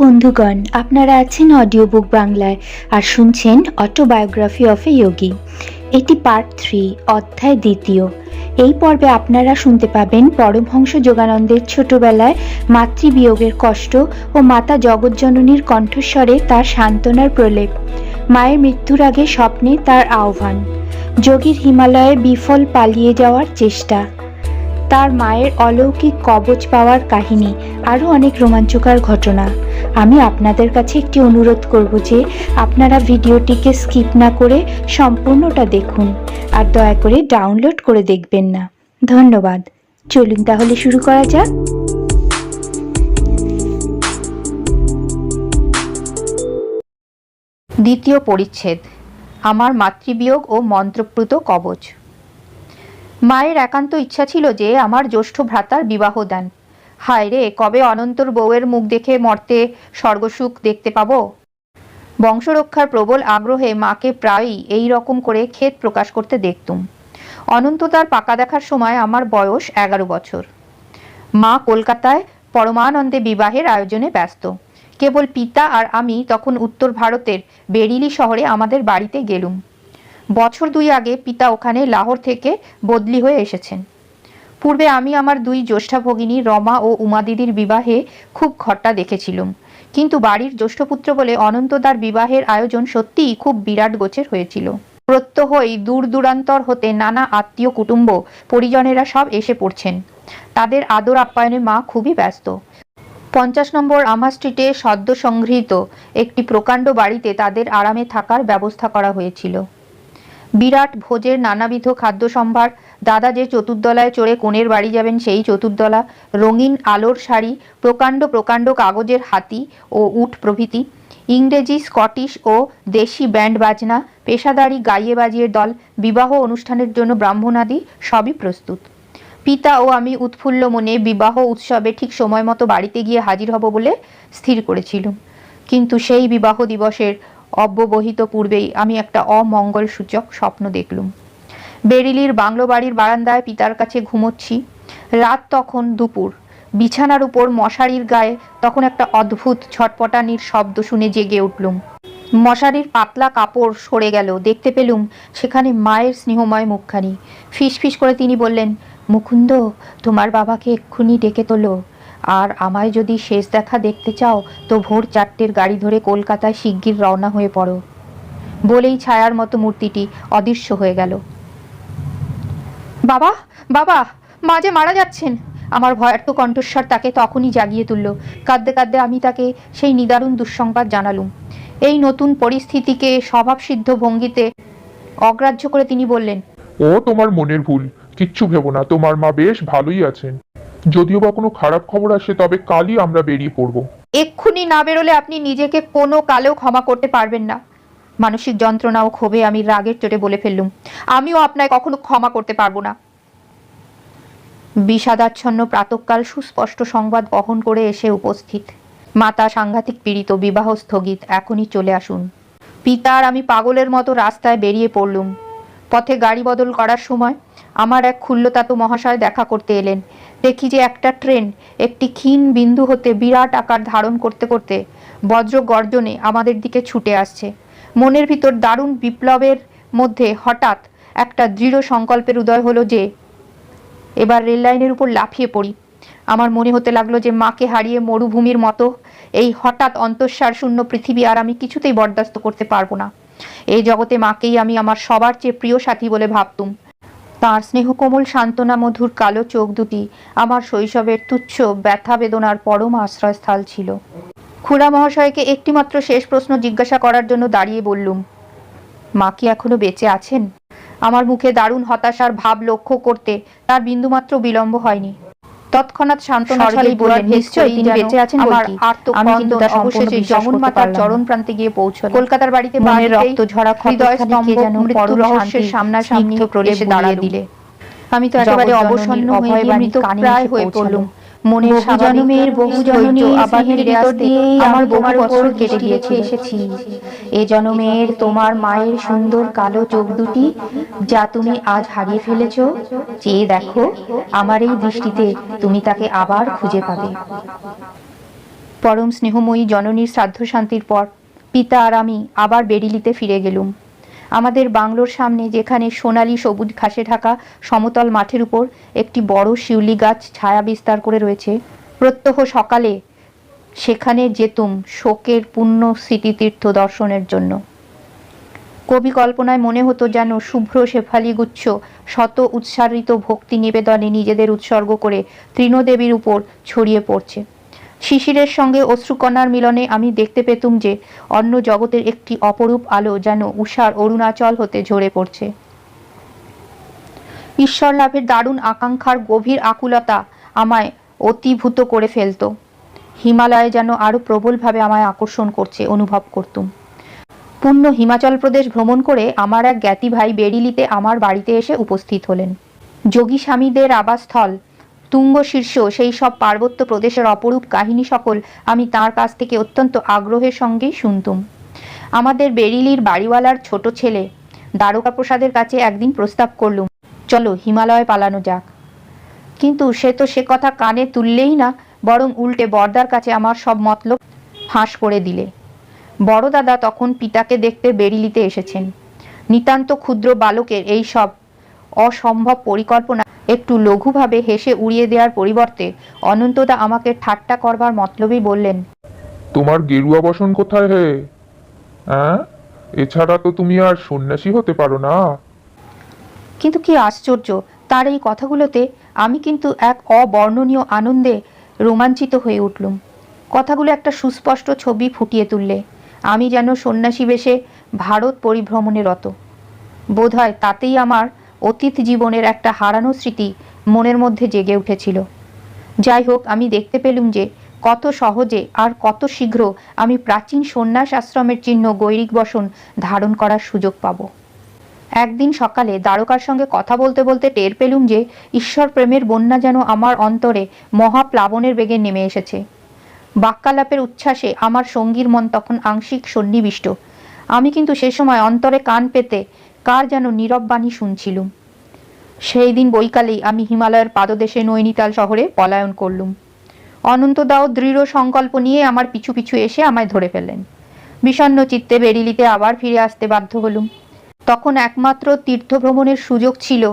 বন্ধুগণ, আপনারা আছেন অডিও বুক বাংলায় আর শুনছেন অটোবায়োগ্রাফি অফ এ যোগী এটি পার্ট থ্রি অধ্যায় দ্বিতীয়। এই পর্বে আপনারা শুনতে পাবেন পরমহংস যোগানন্দের ছোটবেলায় মাতৃবিয়োগের কষ্ট ও মাতা জগজ্জননীর কণ্ঠস্বরে তার সান্ত্বনার প্রলেপ। মায়ের মৃত্যুর আগে স্বপ্নে তার আহ্বান। যোগীর হিমালয়ে বিফল পালিয়ে যাওয়ার চেষ্টা। তার মায়ের অলৌকিক কবচ পাওয়ার কাহিনী, আরও অনেক রোমাঞ্চকর ঘটনা। আমি আপনাদের কাছে একটি অনুরোধ করব যে আপনারা ভিডিওটিকে স্কিপ না করে সম্পূর্ণটা দেখুন আর দয়া করে ডাউনলোড করে দেখবেন না। ধন্যবাদ। চলুন তাহলে শুরু করা যাক। দ্বিতীয় পরিচ্ছেদ। আমার মাতৃবিয়োগ ও মন্ত্রপ্রুত কবচ। মায়ের একান্ত ইচ্ছা ছিল যে আমার জ্যৈষ্ঠ ভ্রাতার বিবাহ দেন। হায় রে, কবে অনন্তর বউয়ের মুখ দেখে মর্তে স্বর্গসুখ দেখতে পাবো? বংশরক্ষার প্রবল আগ্রহে মাকে প্রায়ই এই রকম করে ক্ষেত প্রকাশ করতে দেখতুম। অনন্ত তার পাকা দেখার সময় আমার বয়স এগারো বছর। মা কলকাতায় পরমানন্দে বিবাহের আয়োজনে ব্যস্ত। কেবল পিতা আর আমি তখন উত্তর ভারতের বেরিলি শহরে আমাদের বাড়িতে গেলুম। বছর দুই আগে পিতা ওখানে লাহোর থেকে বদলি হয়ে এসেছেন। পূর্বে আমি আমার দুই জ্যেষ্ঠা ভগিনী রমা ও উমা দিদির বিবাহে খুব ঘট্টা দেখেছিলুম। কিন্তু বাড়ির জ্যেষ্ঠপুত্র বলে অনন্তদার বিবাহের আয়োজন সত্যিই খুব বিরাট গোছের হয়েছিল। প্রত্যহই দূর দূরান্তর হতে নানা আত্মীয় কুটুম্ব পরিজনেরা সব এসে পড়ছেন। তাদের আদর আপ্যায়নে মা খুবই ব্যস্ত। পঞ্চাশ নম্বর আমা স্ট্রিটে সদ্য সংগৃহীত একটি প্রকাণ্ড বাড়িতে তাদের আরামে থাকার ব্যবস্থা করা হয়েছিল। বিরাট ভোজের নানাবিধ খাদ্য সম্ভার দাদা যে চতুর্দলায় চড়ে কোণের বাড়ি যাবেন সেই চতুর্দলা, রঙিন আলোর শাড়ি, প্রকাণ্ড প্রকাণ্ড কাগজের হাতি ও উট প্রভৃতি, ইংরেজি, স্কটিশ ও দেশি ব্যান্ড বাজনা, পেশাদারি গাইয়ে বাজিয়ে দল, বিবাহ অনুষ্ঠানের জন্য ব্রাহ্মণাদি সবই প্রস্তুত। পিতা ও আমি উৎফুল্ল মনে বিবাহ উৎসবে ঠিক সময় মতো বাড়িতে গিয়ে হাজির হব বলে স্থির করেছিলুম। কিন্তু সেই বিবাহ দিবসের অব্যবহিত পূর্বেই আমি একটা অমঙ্গল সূচক স্বপ্ন দেখলুম। বেরিলির বাংলো বাড়ির বারান্দায় পিতার কাছে ঘুমোচ্ছি। রাত তখন দুপুর। বিছানার উপর মশারির গায়ে তখন একটা অদ্ভুত ছটপটানির শব্দ শুনে জেগে উঠলুম। মশারির পাতলা কাপড় সরে গেল। দেখতে পেলুম সেখানে মায়ের স্নেহময় মুখখানি। ফিস ফিস করে তিনি বললেন, মুকুন্দ, তোমার বাবাকে এক্ষুনি ডেকে তোলো। আর আমায় যদি শেষ দেখা দেখতে চাও, তো ভোর চারটের গাড়ি ধরে কলকাতায় শিগগির রওনা হয়ে পড়ো। বলেই ছায়ার মতো মূর্তিটি অদৃশ্য হয়ে গেল। বাবা বাবা মা যে মারা যাচ্ছেন। আমার ভয়ার্ত কণ্ঠস্বর তাকে তখনই জাগিয়ে তুলল। কাঁদতে কাঁদতে আমি তাকে সেই নিদারুণ দুঃসংবাদ জানালুম। এই নতুন পরিস্থিতিকে স্বভাবসিদ্ধ ভঙ্গিতে অগ্রাহ্য করে তিনি বললেন ও তোমার মনের ভুল কিচ্ছু ভেবো না তোমার মা বেশ ভালোই আছেন। যদিও বা কোনো খারাপ খবর আসে তবে কালই আমরা বেরিয়ে পড়ব। এক্ষুনি না বেরোলে আপনি নিজেকে কোনো কালেও ক্ষমা করতে পারবেন না। মানসিক যন্ত্রণা ও ক্ষোভে আমি রাগের চোটে বলে ফেললুম। আমিও আপনায় কখনো ক্ষমা করতে পারব না। বিষাদাচ্ছন্ন প্রাতকাল সুস্পষ্ট সংবাদ বহন করে এসে উপস্থিত। মাতা সাংঘাতিক পীড়িত, বিবাহ স্থগিত, এখনই চলে আসুন। পিতার আমি পাগলের মতো রাস্তায় বেরিয়ে পড়লুম। পথে গাড়ি বদল করার সময় আমার এক ক্ষুল্লতাতো মহাশয় দেখা করতে এলেন। দেখি যে একটা ট্রেন একটি ক্ষীণ বিন্দু হতে বিরাট আকার ধারণ করতে করতে বজ্র গর্জনে আমাদের দিকে ছুটে আসছে। মনের ভিতর দারুণ বিপ্লবের মধ্যে হঠাৎ একটা দৃঢ় সংকল্পের উদয় হলো যে, এবার রেল লাইনের উপর লাফিয়ে পড়ি। আমার মনে হতে লাগল যে মাকে হারিয়ে মরুভূমির মতো এই হঠাৎ অন্তঃসার শূন্য পৃথিবী আর আমি কিছুতেই বরদাস্ত করতে পারব না। এই জগতে মাকেই আমি আমার সবার চেয়ে প্রিয় সাথী বলে ভাবতুম। তাঁর স্নেহকোমল সান্ত্বনা মধুর কালো চোখ দুটি আমার শৈশবের তুচ্ছ ব্যথা বেদনার পরম আশ্রয়স্থল ছিল। খুড়া মহাশয়কে একটিমাত্র শেষ প্রশ্ন জিজ্ঞাসা করার জন্য দাঁড়িয়ে বললুম মা কি এখনও বেঁচে আছেন? আমার মুখে দারুণ হতাশার ভাব লক্ষ্য করতে তার বিন্দুমাত্র বিলম্ব হয়নি। তৎক্ষণাৎ বললেন নিশ্চয়ই তিনি বেঁচে আছেন আমার আমি কিন্তু অবশেষে চরণ প্রান্তে গিয়ে পৌঁছল কলকাতার বাড়িতে মনের রক্ত ঝরা হৃদয় স্তম্ভ মৃত্যু রহস্যের সামনাসামনি দাঁড়িয়ে দিলে। আমি তো একেবারে অবসন্ন হয়ে মৃত প্রায় হয়ে পড়লুম। মনের জন্মের বহু জননী আবার ফিরে আসতে আমার বহু বছর কেটে গিয়েছে। এসেছি এ জন্মের তোমার মায়ের সুন্দর কালো চোখ দুটি যা তুমি আজ হারিয়ে ফেলেছ চেয়ে দেখো আমার এই দৃষ্টিতে তুমি তাকে আবার খুঁজে পাবে। পরম স্নেহময়ী জননীর শ্রাদ্ধ শান্তির পর পিতা আর আমি আবার বেরিলিতে ফিরে গেলুম। আমাদের বাংলোর সামনে যেখানে সোনালি সবুজ ঘাসে ঢাকা সমতল মাঠের উপর একটি বড় শিউলি গাছ ছায়া বিস্তার করে রয়েছে। প্রত্যহ সকালে সেখানে যেতুম শোকের পূর্ণ স্মৃতিতীর্থ দর্শনের জন্য। কবি কল্পনায় মনে হতো যেন শুভ্র শেফালি গুচ্ছ শত উৎসারিত ভক্তি নিবেদনে নিজেদের উৎসর্গ করে তৃণদেবীর উপর ছড়িয়ে পড়ছে। শিশিরের সঙ্গে অশ্রুকণার মিলনে আমি দেখতে পেতুম যে অন্য জগতের একটি অপরূপ আলো যেন উষার অরুণাচল হতে ঝরে পড়ছে। ঈশ্বর লাভের দারুণ আকাঙ্ক্ষার গভীর আকুলতা আমায় অতিভূত করে ফেলতো। হিমালয়ে যেন আরও প্রবলভাবে আমায় আকর্ষণ করছে, অনুভব করতুম। পূর্ণ হিমাচল প্রদেশ ভ্রমণ করে আমার এক জ্ঞাতি ভাই বেরিলিতে আমার বাড়িতে এসে উপস্থিত হলেন। যোগী স্বামীদের আবাসস্থল তুঙ্গ শীর্ষ, সেই সব পার্বত্য প্রদেশের অপরূপ কাহিনী সকল আমি তার কাছ থেকে অত্যন্ত আগ্রহের সঙ্গেই শুনতুম। আমাদের বেরিলির বাড়িওয়ালার ছোট ছেলে দ্বারকা প্রসাদের কাছে একদিন প্রস্তাব করলুম, চলো হিমালয়ে পালানো যাক। কিন্তু সে তো সে কথা কানে তুললেই না, বরং উল্টে বর্দার কাছে আমার সব মতলব ফাঁস করে দিলে। বড় দাদা তখন পিতাকে দেখতে বেরিলিতে এসেছেন। নিতান্ত ক্ষুদ্র বালকের এই সব অসম্ভব পরিকল্পনা একটু লঘুভাবে হেসে উড়িয়ে দেওয়ার পরিবর্তে অনন্তদা আমাকে ঠাট্টা করবার মতলবই বললেন। তোমার গেরুয়া বসন কোথায় হে? হ্যাঁ এছাড়া তো তুমি আর সন্ন্যাসী হতে পারো না। কিন্তু কি আশ্চর্য তার এই কথাগুলোতে আমি কিন্তু এক অবর্ণনীয় আনন্দে রোমাঞ্চিত হয়ে উঠলুম। কথাগুলো একটা সুস্পষ্ট ছবি ফুটিয়ে তুললে আমি যেন সন্ন্যাসী বেশে ভারত পরিভ্রমণে রত। বোধহয় তাতেই আমার অতীত জীবনের একটা হারানো স্মৃতি মনের মধ্যে জেগে উঠেছিল। যাই হোক, আমি দেখতে পেলুম যে কত সহজে আর কত শীঘ্র আমি প্রাচীন সন্ন্যাস আশ্রমের চিহ্ন গৈরিক বসন ধারণ করার সুযোগ পাবো। একদিন সকালে দ্বারকার সঙ্গে কথা বলতে বলতে টের পেলুম যে ঈশ্বর প্রেমের বন্যা যেন আমার অন্তরে মহাপ্লাবনের বেগে নেমে এসেছে। বাক্যালাপের উচ্ছ্বাসে আমার সঙ্গীর মন তখন আংশিক সন্নিবিষ্ট। আমি কিন্তু সে সময় অন্তরে কান পেতে কার যেন নীরব বাণী শুনছিলুম। সেই দিন বৈকালেই আমি হিমালয়ের পাদদেশে নৈনিতাল শহরে পলায়ন করলুম। অনন্তদাও দৃঢ় সংকল্প নিয়ে আমার পিছু পিছু এসে আমায় ধরে ফেললেন। বিষণ্ণ চিত্তে বেরিলিতে আবার ফিরে আসতে বাধ্য হলুম। তখন একমাত্র তীর্থভ্রমণের সুযোগ ছিল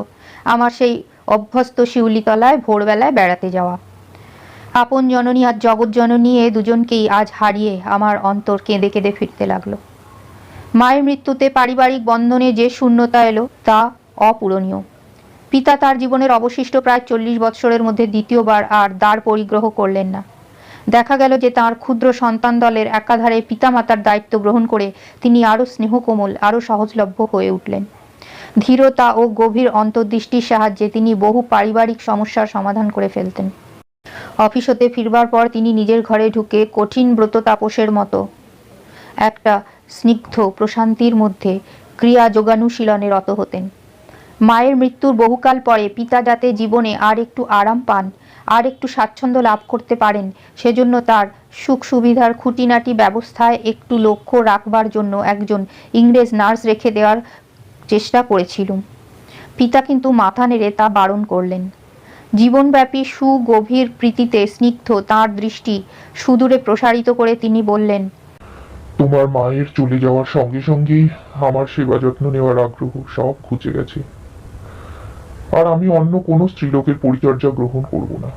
আমার সেই অভ্যস্ত শিউলিতলায় ভোরবেলায় বেড়াতে যাওয়া। আপন জননী আর জগৎ জননী এ দুজনকেই আজ হারিয়ে আমার অন্তর কেঁদে কেঁদে ফিরতে লাগল। মায়ের মৃত্যুতে পারিবারিক বন্ধনে যে শূন্যতা এলো, তা অপূরণীয়। পিতা তার জীবনের অবশিষ্ট প্রায় চল্লিশ বৎসরের মধ্যে দ্বিতীয়বার আর দ্বার পরিগ্রহ করলেন না। দেখা গেল যে তার ক্ষুদ্র সন্তান দলের একাধারে পিতামাতার দায়িত্ব গ্রহণ করে তিনি আরও স্নেহকোমল, আরও সহজলভ্য হয়ে উঠলেন। ধীরতা ও গভীর অন্তর্দৃষ্টির সাহায্যে তিনি বহু পারিবারিক সমস্যার সমাধান করে ফেলতেন। অফিস হতে ফিরবার পর তিনি নিজের ঘরে ঢুকে কঠিন ব্রত তাপসের মতো একটা স্নিগ্ধ প্রশান্তির মধ্যে ক্রিয়া যোগানুশীলনে রত হতেন। মায়ের মৃত্যুর বহুকাল পরে পিতা যাতে জীবনে আর একটু আরাম পান, আর একটু স্বাচ্ছন্দ্য লাভ করতে পারেন, সেজন্য তার সুখ সুবিধার খুঁটিনাটি ব্যবস্থায় একটু লক্ষ্য রাখবার জন্য একজন ইংরেজ নার্স রেখে দেওয়ার চেষ্টা করেছিলুম। পিতা কিন্তু মাথা নেড়ে তা বারণ করলেন। জীবনব্যাপী সুগভীর প্রীতিতে স্নিগ্ধ তার দৃষ্টি সুদূরে প্রসারিত করে তিনি বললেন তোমার মায়ের চলে যাওয়ার সঙ্গে সঙ্গেই আমার সেবা যত্ন নেওয়ার আগ্রহ সব ঘুচে গেছে। আর আমি অন্য কোনো স্ত্রীলোকের পরিচর্যা গ্রহণ করব না।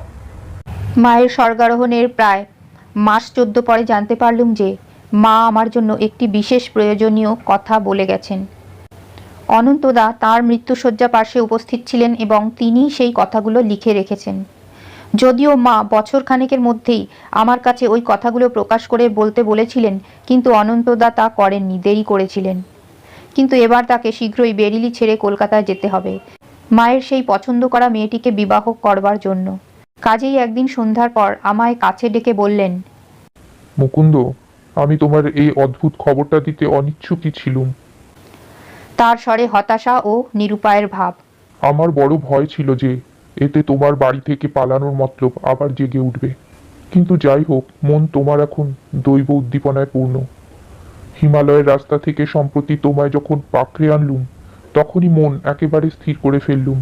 মায়ের স্বর্গারোহণের প্রায় মাস চোদ্দ পরে জানতে পারলুম যে মা আমার জন্য একটি বিশেষ প্রয়োজনীয় কথা বলে গেছেন। অনন্তদা তার মৃত্যুশয্যা পার্শ্বে উপস্থিত ছিলেন এবং তিনি সেই কথাগুলো লিখে রেখেছেন। যদিও মা বছর খানেকের মধ্যেই আমার কাছে ওই কথাগুলো প্রকাশ করে বলতে বলেছিলেন কিন্তু অনন্তদা তা করেননি দেরি করেছিলেন। কিন্তু এবার তাকে শীঘ্রই বেরিলি ছেড়ে কলকাতায় যেতে হবে। মায়ের সেই পছন্দ করা মেয়েটিকে বিবাহ করবার জন্য। কাজেই একদিন সন্ধ্যার পর আমায় কাছে ডেকে বললেন মুকুন্দ আমি তোমার এই অদ্ভুত খবরটা দিতে অনিচ্ছুকই ছিলুম। তার স্বরে হতাশা ও নিরুপায়ের ভাব। আমার বড় ভয় ছিল যে এতে তোমার বাড়ি থেকে পালানোর মতলব আবার জেগে উঠবে। কিন্তু যাই হোক, মন তোমার এখন দৈব উদ্দীপনায় পূর্ণ। হিমালয়ের রাস্তা থেকে সম্প্রতি তোমায় যখন পাকড়ে আনলুম, তখনই মন একেবারে স্থির করে ফেললুম।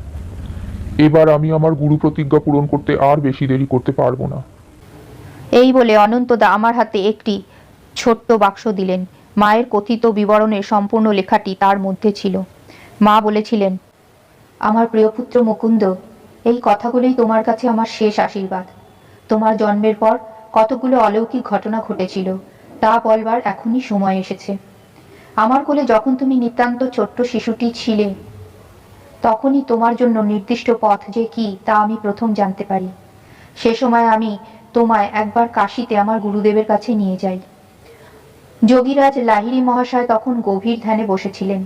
এবার আমি আমার গুরু প্রতিজ্ঞা পূরণ করতে আর বেশি দেরি করতে পারব না। এই বলে অনন্তদা আমার হাতে একটি ছোট্ট বাক্স দিলেন। মায়ের কথিত বিবরণের সম্পূর্ণ লেখাটি তার মধ্যে ছিল। মা বলেছিলেন, আমার প্রিয় পুত্র মুকুন্দ এই কথাগুলোই তোমার কাছে আমার শেষ আশীর্বাদ। তোমার জন্মের পর কতগুলো অলৌকিক ঘটনা ঘটেছিল, তা বলবার এখনই সময় এসেছে। আমার কোলে যখন তুমি নিতান্ত ছোট্ট শিশুটি ছিলে, তখনই তোমার জন্য নির্দিষ্ট পথ যে কি, তা আমি প্রথম জানতে পারি। সে সময় আমি তোমায় একবার কাশিতে আমার গুরুদেবের কাছে নিয়ে যাই। যোগীরাজ লাহিড়ী মহাশয় তখন গভীর ধ্যানে বসেছিলেন।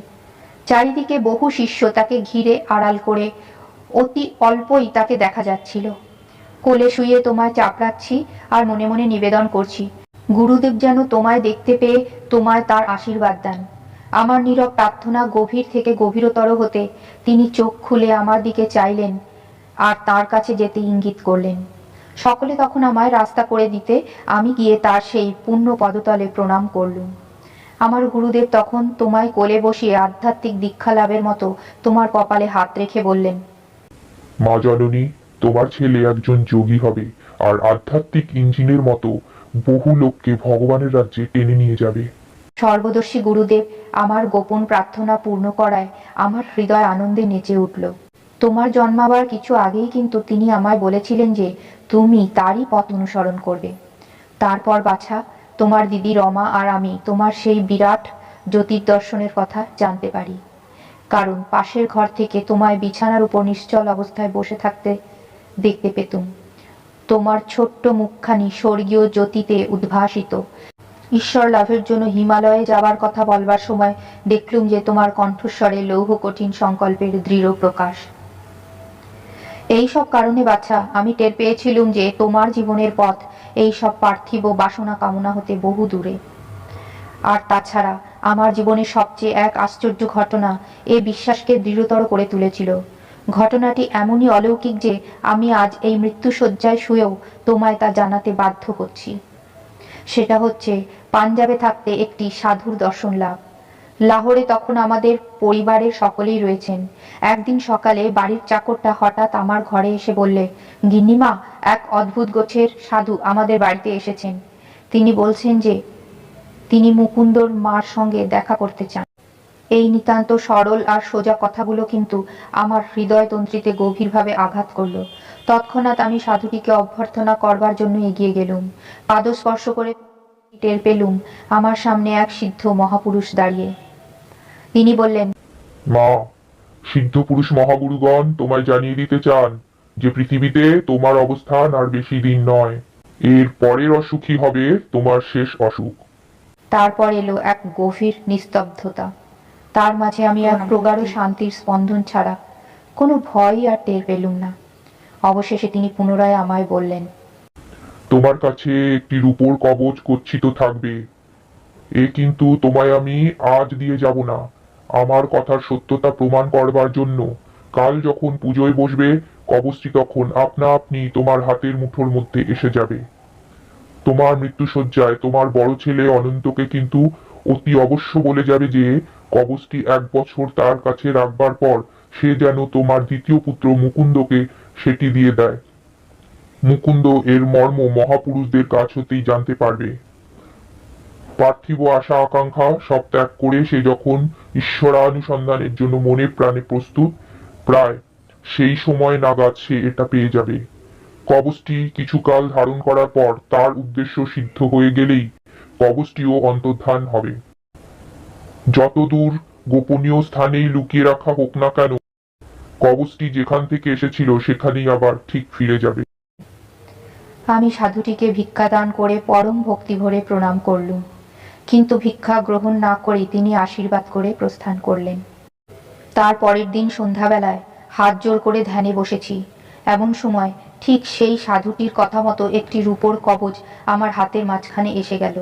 চারিদিকে বহু শিষ্য তাকে ঘিরে আড়াল করে অতি অল্পই তাকে দেখা যাচ্ছিল। কোলে শুয়ে তোমায় চাপড়াচ্ছি আর মনে মনে নিবেদন করছি, গুরুদেব যেন তোমায় দেখতে পেয়ে তোমায় তার আশীর্বাদ দেন। আমার নীরব প্রার্থনা গভীর থেকে গভীরতর হতে তিনি চোখ খুলে আমার দিকে চাইলেন আর তার কাছে যেতে ইঙ্গিত করলেন। সকলে তখন আমায় রাস্তা করে দিতে আমি গিয়ে তার সেই পূর্ণ পদতলে প্রণাম করলুম। আমার গুরুদেব তখন তোমায় কোলে বসিয়ে আধ্যাত্মিক দীক্ষা লাভের মতো তোমার কপালে হাত রেখে বললেন মা জননী, তোমার ছেলে একজন যোগী হবে, আর আধ্যাত্মিক ইঞ্জিনের মতো বহু লোককে ভগবানের রাজ্যে টেনে নিয়ে যাবে। সর্বদর্শী গুরুদেব, আমার গোপন প্রার্থনা পূর্ণ করায় আমার হৃদয় আনন্দে নেচে উঠল। তোমার জন্মাবার কিছু আগেই কিন্তু তিনি আমায় বলেছিলেন যে, তুমি তারই পথ অনুসরণ করবে। তারপর বাছা, তোমার দিদি রমা আর আমি তোমার সেই বিরাট জ্যোতির্দর্শনের কথা জানতে পারি। কারণ পাশের ঘর থেকে তোমায় বিছানার উপর নিশ্চল অবস্থায় বসে থাকতে দেখতে পেতুম। তোমার ছোট্ট মুখখানি স্বর্গীয় জ্যোতিতে উদ্ভাসিত। ঈশ্বর লাভের জন্য হিমালয়ে যাবার কথা বলবার সময় দেখলুম যে তোমার কণ্ঠস্বরে লৌহ কঠিন সংকল্পের দৃঢ় প্রকাশ। এই সব কারণে বাচ্চা আমি টের পেয়েছিলুম যে তোমার জীবনের পথ, এই সব পার্থিব বাসনা কামনা হতে বহু দূরে আর তাছাড়া আমার জীবনের সবচেয়ে এক আশ্চর্য ঘটনা এ বিশ্বাসকে দৃঢ়তর করে তুলেছিল। ঘটনাটি এমনই অলৌকিক যে আমি আজ এই মৃত্যুশয্যায় শুয়েও তোমায় তা জানাতে বাধ্য হচ্ছি। সেটা হচ্ছে পাঞ্জাবে থাকতে একটি সাধুর দর্শন লাভ। লাহোরে তখন আমাদের পরিবারের সকলেই রয়েছেন। একদিন সকালে বাড়ির চাকরটা হঠাৎ আমার ঘরে এসে বললে, গিন্নিমা, এক অদ্ভুত গোছের সাধু আমাদের বাড়িতে এসেছেন। তিনি বলছেন যে তিনি মুকুন্দর মার সঙ্গে দেখা করতে চান। এই নিতান্ত সরল আর সোজা কথাগুলো কিন্তু আমার হৃদয় তন্ত্রীতে গভীরভাবে আঘাত করল। তৎক্ষণাৎ আমি সাধুটিকে অভ্যর্থনা করবার জন্য এগিয়ে গেলুম। পাদস্পর্শ করে টের পেলুম আমার সামনে এক সিদ্ধ মহাপুরুষ দাঁড়িয়ে। তিনি বললেন, মা, সিদ্ধ পুরুষ মহাগুরুগণ তোমায় জানিয়ে দিতে চান যে পৃথিবীতে তোমার অবস্থান আর বেশি দিন নয়। এর পরের অসুখী হবে তোমার শেষ অসুখ। তারপর এলো এক গভীর নিস্তব্ধতা। তার মাঝে আমি এক প্রগাঢ় শান্তির স্পন্দন ছাড়া কোনো ভয়ই আর টের পেলুম না। অবশেষে তিনি পুনরায় আমায় বললেন তোমার কাছে একটি রূপোর কবচ গচ্ছিত থাকবে। এ কিন্তু তোমায় আমি আজ দিয়ে যাব না। আমার কথার সত্যতা প্রমাণ করবার জন্য। কাল যখন পুজোয় বসবে কবচটি তখন আপনা আপনি তোমার হাতের মুঠোর মধ্যে এসে যাবে। তোমার মৃত্যুসজ্জায় তোমার বড় ছেলে অনন্তকে কিন্তু অতি অবশ্য বলে যাবে যে, কবচটি এক বছর তার কাছে রাখবার পর সে যেন তোমার দ্বিতীয় পুত্র মুকুন্দকে সেটি দিয়ে দেয়। মুকুন্দ এর মর্ম মহাপুরুষদের কাছ হতেই জানতে পারবে। পার্থিব আশা আকাঙ্ক্ষা সব ত্যাগ করে সে যখন ঈশ্বরানুসন্ধানের জন্য মনে প্রাণে প্রস্তুত, প্রায় সেই সময় নাগাদ সে এটা পেয়ে যাবে। কবচটি কিছুকাল ধারণ করার পর তার উদ্দেশ্য সিদ্ধ হয়ে গেলেই কবচটিও অন্তর্ধান হবে। যতদূর গোপনীয় স্থানেই লুকিয়ে রাখা হোক না কেন কবচটি যেখান থেকে এসেছিল সেখানেই আবার ঠিক ফিরে যাবে। আমি সাধুটিকে ভিক্ষাদান করে পরম ভক্তি ভরে প্রণাম করলুম। কিন্তু ভিক্ষা গ্রহণ না করে তিনি আশীর্বাদ করে প্রস্থান করলেন। তার পরের দিন সন্ধ্যাবেলায় হাত জোর করে ধ্যানে বসেছি এমন সময় ঠিক সেই সাধুটির কথা মতো একটি রূপোর কবচ আমার হাতের মাঝখানে এসে গেল।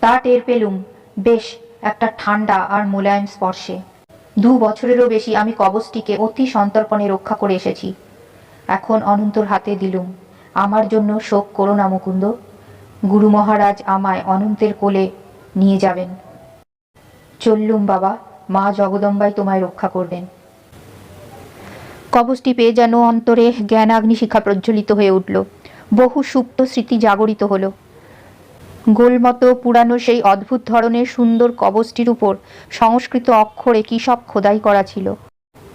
তা টের পেলুম, বেশ একটা ঠান্ডা আর মোলায়েম স্পর্শে। দু বছরেরও বেশি আমি কবচটিকে অতি সন্তর্পণে রক্ষা করে এসেছি। এখন অনন্তর হাতে দিলুম। আমার জন্য শোক করো না, মুকুন্দ। গুরু মহারাজ আমায় অনন্তের কোলে নিয়ে যাবেন। চললুম বাবা, মা জগদম্বাই তোমায় রক্ষা করবেন। কবচটি পেয়ে যেন অন্তরে জ্ঞানাগ্নি শিখা প্রজ্বলিত হয়ে উঠল। বহু সুপ্ত স্মৃতি জাগরিত হলো। গোলমতো পুরানো সেই অদ্ভুত ধরনের সুন্দর কবচটির উপর সংস্কৃত অক্ষরে কী সব খোদাই করা ছিল?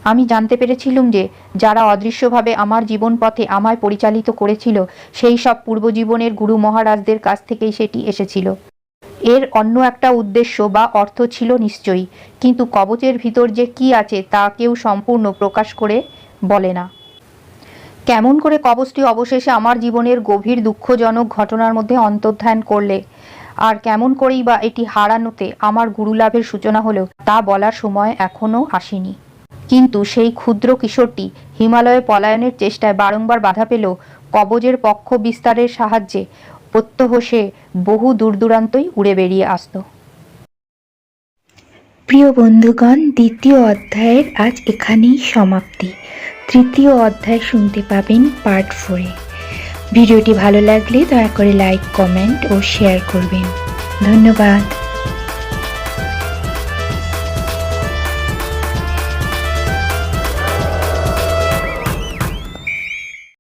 আমি জানতে পেরেছিলুম যে, যারা অদৃশ্যভাবে আমার জীবন পথে আমায় পরিচালিত করেছিল, সেই সব পূর্বজীবনের গুরু মহারাজদের কাছ থেকেই সেটি এসেছিল। এর অন্য একটা উদ্দেশ্য বা অর্থ ছিল নিশ্চয়ই, কিন্তু কবচের ভিতর যে কি আছে তা কেউ সম্পূর্ণ প্রকাশ করে বলে না। কেমন করে কবচটি অবশেষে আমার জীবনের গভীর দুঃখজনক ঘটনার মধ্যে অন্তর্ধান করলে? আর কেমন করেই বা এটি হারানোতে আমার গুরুলাভের সূচনা হলেও তা বলার সময় এখনও আসেনি। কিন্তু সেই ক্ষুদ্র কিশোরটি হিমালয়ে পলায়নের চেষ্টায় বারংবার বাধা পেল কবজের পক্ষ বিস্তারের সাহায্যে প্রত্যহ সে বহু দূর দূরান্তই উড়ে বেরিয়ে আসতো। প্রিয় বন্ধুগণ, দ্বিতীয় অধ্যায়ের আজ এখানেই সমাপ্তি। তৃতীয় অধ্যায় শুনতে পাবেন পার্ট ফোরে ভিডিওটি ভালো লাগলে দয়া করে লাইক, কমেন্ট ও শেয়ার করবেন। ধন্যবাদ।